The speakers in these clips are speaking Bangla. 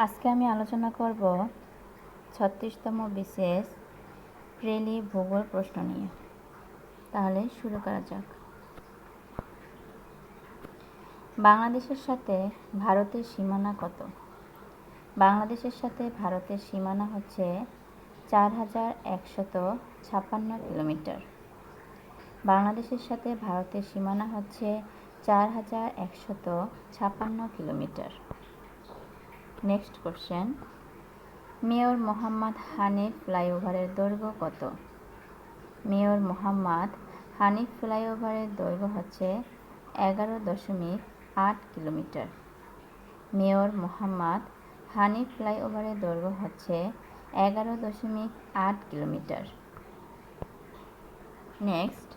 আজকে আমি আলোচনা করব ছত্রিশতম বিশেষ প্রেলি ভূগোল প্রশ্ন নিয়ে। তাহলে শুরু করা যাক। বাংলাদেশের সাথে ভারতের সীমানা কত? বাংলাদেশের সাথে ভারতের সীমানা হচ্ছে চার হাজার একশত ছাপ্পান্ন কিলোমিটার। বাংলাদেশের সাথে ভারতের সীমানা হচ্ছে চার হাজার একশত ছাপ্পান্ন kilometre. Next question mayor Mohammad Hanif ফ্লাইওভারের দৈর্ঘ্য কত? মেয়র মোহাম্মদ হানিফ ফ্লাইওভারের দৈর্ঘ্য হচ্ছে এগারো দশমিক আট কিলোমিটার। মেয়র মোহাম্মদ হানিফ ফ্লাইওভারের দৈর্ঘ্য হচ্ছে এগারো দশমিক আট কিলোমিটার। নেক্সট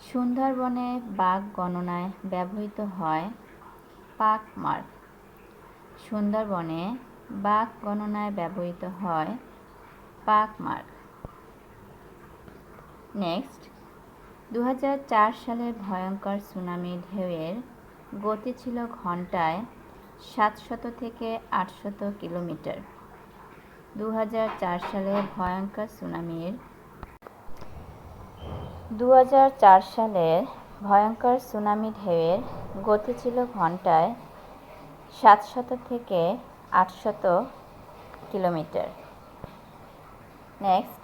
সুন্দরবনে বাঘ গণনায় ব্যবহৃত হয় পাক মার্ক সুন্দরবনে বাঘ গণনায় ব্যবহৃত হয় পাক মার্ক নেক্সট দু সালের ভয়ঙ্কর সুনামি ঢেউয়ের গতি ছিল ঘন্টায় সাতশত থেকে আটশত কিলোমিটার। দু হাজার চার সালে ভয়ঙ্কর সুনামির দু হাজার চার সালের ভয়ঙ্কর সুনামি ঢেউয়ের গতি ছিল ঘন্টায় সাতশত থেকে আটশত kilometre. Next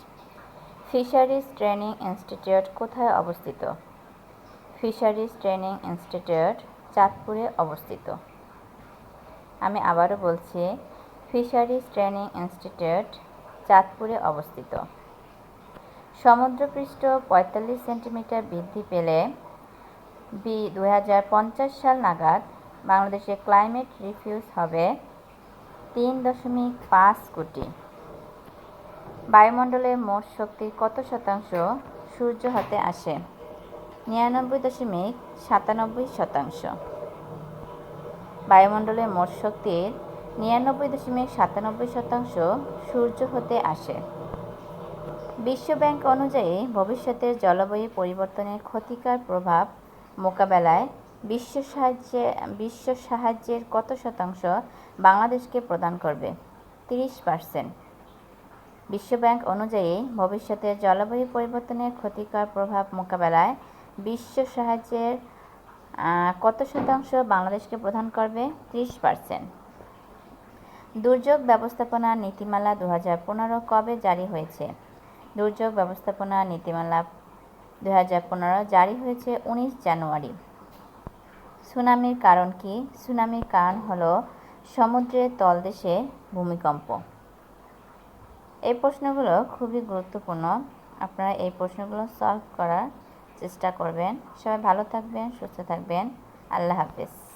fisheries training institute কোথায় অবস্থিত? ফিশারিজ ট্রেনিং ইনস্টিটিউট চাঁদপুরে অবস্থিত। আমি আবারও বলছি ফিশারিজ ট্রেনিং ইনস্টিটিউট চাঁদপুরে অবস্থিত। সমুদ্রপৃষ্ঠ পঁয়তাল্লিশ সেন্টিমিটার বৃদ্ধি পেলে বি দু হাজার পঞ্চাশ সাল নাগাদ বাংলাদেশে ক্লাইমেট রিফিউজ হবে তিন দশমিক পাঁচ কোটি। বায়ুমণ্ডলে মোট শক্তির কত শতাংশ? সূর্য হতে আসে নিরানব্বই দশমিক সাতানব্বই শতাংশ। বায়ুমণ্ডলে মোট শক্তির নিরানব্বই দশমিক সাতানব্বই শতাংশ সূর্য হতে আসে। বিশ্বব্যাংক অনুযায়ী ভবিষ্যতের জলবায়ু পরিবর্তনের ক্ষতিকর প্রভাব মোকাবেলায় বিশ্ব সাহায্যে, বিশ্ব সাহায্যের কত শতাংশ বাংলাদেশকে প্রদান করবে? তিরিশ পার্সেন্ট। বিশ্বব্যাংক অনুযায়ী ভবিষ্যতে জলবায়ু পরিবর্তনের ক্ষতিকর প্রভাব মোকাবেলায় বিশ্ব সাহায্যের কত শতাংশ বাংলাদেশকে প্রদান করবে? ত্রিশ পার্সেন্ট। দুর্যোগ ব্যবস্থাপনা নীতিমালা দু হাজার পনেরো কবে জারি হয়েছে? দুর্যোগ ব্যবস্থাপনা নীতিমালা দু হাজার পনেরো জারি হয়েছে উনিশ জানুয়ারি। সুনামির কারণ কি? সুনামির কারণ হল সমুদ্রের তলদেশে ভূমিকম্প। এই প্রশ্নগুলো খুবই গুরুত্বপূর্ণ। আপনারা এই প্রশ্নগুলো সলভ করার চেষ্টা করবেন। সবাই ভালো থাকবেন, সুস্থ থাকবেন। আল্লাহ হাফেজ।